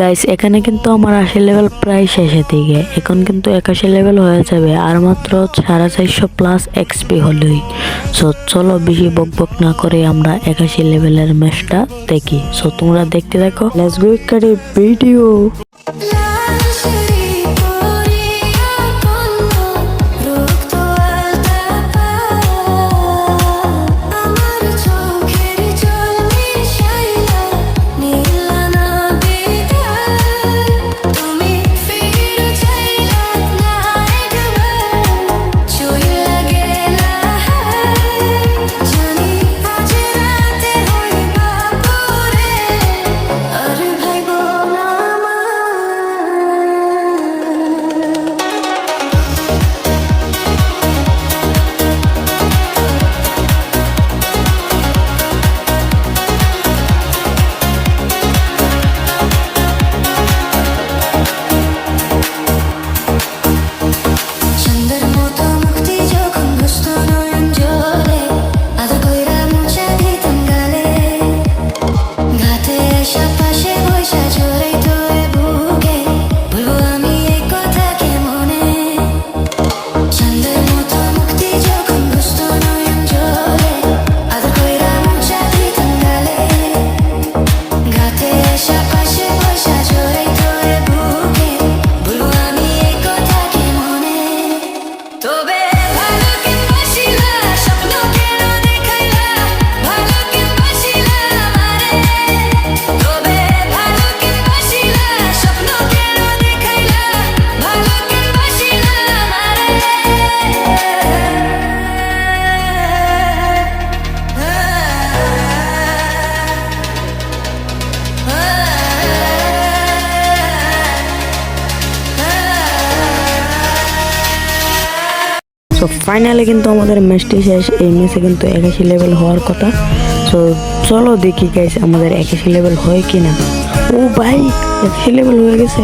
Guys এখানে কিন্তু আমার আশি লেভেল প্রায় শেষের দিকে। এখন কিন্তু একাশি লেভেল হয়ে যাবে, আর মাত্র সাড়ে চারশো প্লাস এক্সপি হলেই। সো চলো বেশি বক না করে আমরা একাশি লেভেলের ম্যাচটা দেখি। সো তোমরা দেখতে দেখো লেটস গো ভিডিও এসা পাশে বৈশা সো ফাইনালি কিন্তু আমাদের ম্যাচটি শেষ। এই ম্যাচে কিন্তু একাশি লেভেল হওয়ার কথা। সো চলো দেখি গাইস আমাদের একাশি লেভেল হয় কি না ও ভাই, একাশি লেভেল হয়ে গেছে।